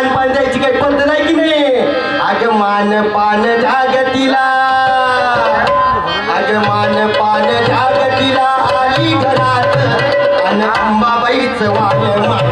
लाल पान द्यायची काही पद्धत आहे की नाही? अग मान पान झाग तिला. अग मान पान झाग तिला आली घरात. अन अंबाबाईच वाय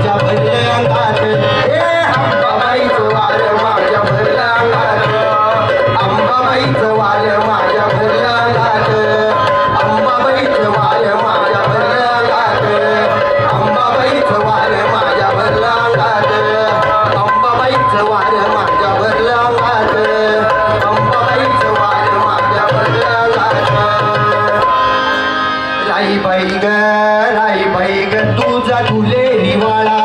तुझा तुले रिवाळा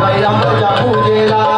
来吧让大家不接单